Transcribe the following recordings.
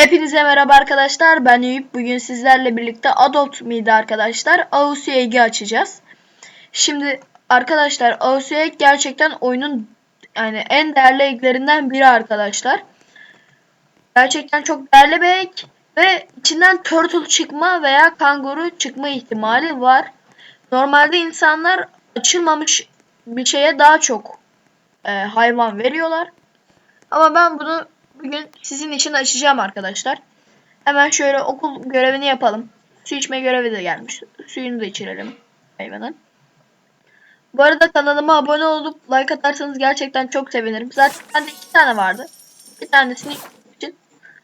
Hepinize merhaba arkadaşlar. Ben Eyüp. Bugün sizlerle birlikte Adult miydi arkadaşlar? Ausueg'i açacağız. Şimdi arkadaşlar Ausueg gerçekten oyunun yani en değerli eklerinden biri arkadaşlar. Gerçekten çok değerli bir ek ve içinden turtle çıkma veya kanguru çıkma ihtimali var. Normalde insanlar açılmamış bir şeye daha çok e, hayvan veriyorlar. Ama ben bunu bugün sizin için açacağım arkadaşlar. Hemen şöyle okul görevini yapalım. Su içme görevi de gelmiş. Suyunu da içirelim hayvanın. Bu arada kanalıma abone olup like atarsanız gerçekten çok sevinirim. Zaten bende iki tane vardı. Bir tanesini için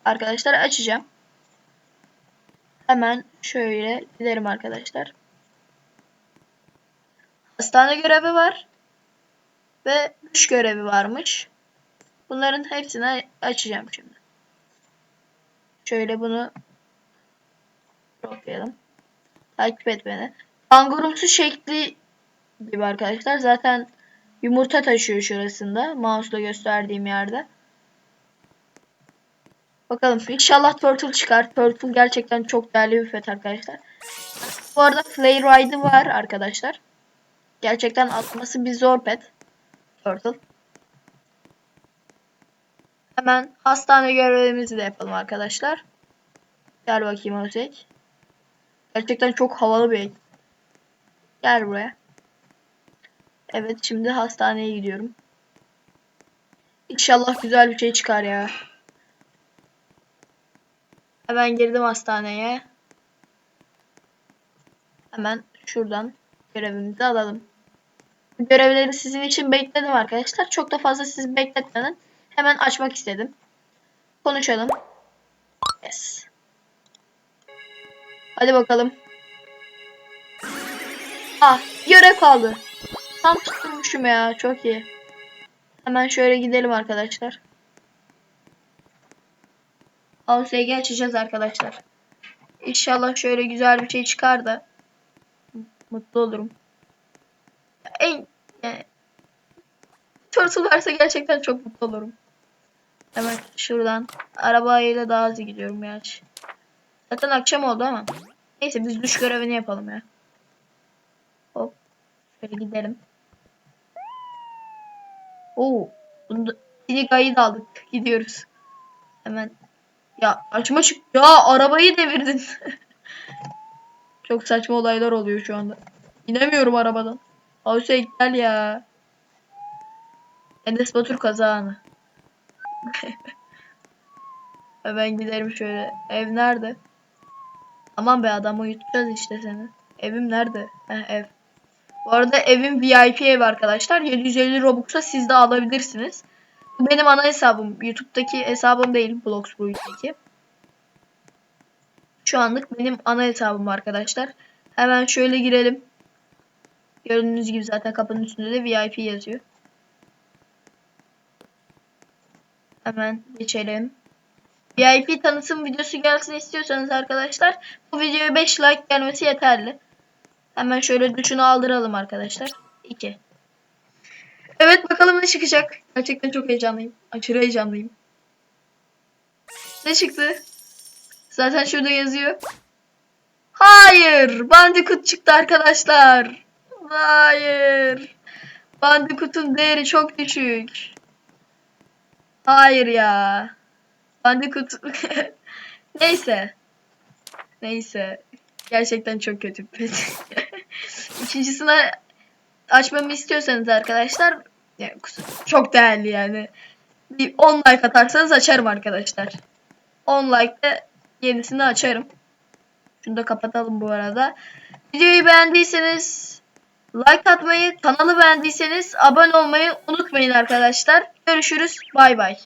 arkadaşlar açacağım. Hemen şöyle gidelim arkadaşlar. Hastane görevi var. Ve duş görevi varmış. Bunların hepsini açacağım şimdi. Şöyle bunu okuyalım. Takip et beni. Kangurumsu şekli gibi arkadaşlar. Zaten yumurta taşıyor şurasında. Mouse'la gösterdiğim yerde. Bakalım inşallah Turtle çıkar. Turtle gerçekten çok değerli bir pet arkadaşlar. Bu arada Flay Ride'ı var arkadaşlar. Gerçekten atması bir zor pet. Turtle. Hemen hastane görevimizi de yapalım arkadaşlar. Gel bakayım Özek. Gerçekten çok havalı bir. Gel buraya. Evet şimdi hastaneye gidiyorum. İnşallah güzel bir şey çıkar ya. Hemen girdim hastaneye. Hemen şuradan görevimizi alalım. Görevleri sizin için bekledim arkadaşlar. Çok da fazla sizi bekletmeden hemen açmak istedim. Konuşalım. Yes. Hadi bakalım. Ah görev kaldı. Tam tutturmuşum ya çok iyi. Hemen şöyle gidelim arkadaşlar. AUSG açacağız arkadaşlar. İnşallah şöyle güzel bir şey çıkar da mutlu olurum. En yani, Turtle varsa gerçekten çok mutlu olurum. Hemen şuradan arabayla daha hızlı gidiyorum ya. Zaten akşam oldu ama. Neyse biz duş görevini yapalım ya. Hop. Şöyle gidelim. Oo. Bunu da Sinika'yı da aldık. Gidiyoruz. Hemen. Ya açma çık. Ya arabayı devirdin. Çok saçma olaylar oluyor şu anda. İnemiyorum arabadan. Havse gel ya. Enes Batur kazanı. Hemen gidelim şöyle. Ev nerede? Aman be adam uyutacağız işte seni. Evim nerede? Heh, ev. Bu arada evim VIP ev arkadaşlar. 750 Robux'a siz de alabilirsiniz. Bu benim ana hesabım. YouTube'daki hesabım değil. Bloxbruit'teki. Şu anlık benim ana hesabım arkadaşlar. Hemen şöyle girelim. Gördüğünüz gibi zaten kapının üstünde de VIP yazıyor. Hemen geçelim. VIP tanıtım videosu gelsin istiyorsanız arkadaşlar bu videoya 5 like gelmesi yeterli. Hemen şöyle duşunu aldıralım arkadaşlar. 2. Evet bakalım ne çıkacak. Gerçekten çok heyecanlıyım. Aşırı heyecanlıyım. Ne çıktı? Zaten şurada yazıyor. Hayır! Bandicoot çıktı arkadaşlar. Hayır. Bandicoot'un değeri çok düşük. Hayır ya. Bandicoot. Neyse. Neyse. Gerçekten çok kötü bir pet. İkincisine açmamı istiyorsanız arkadaşlar çok değerli yani. Bir 10 like atarsanız açarım arkadaşlar. 10 like'da yenisini açarım. Şunu da kapatalım bu arada. Videoyu beğendiyseniz like atmayı, kanalı beğendiyseniz abone olmayı unutmayın arkadaşlar. Görüşürüz. Bay bay.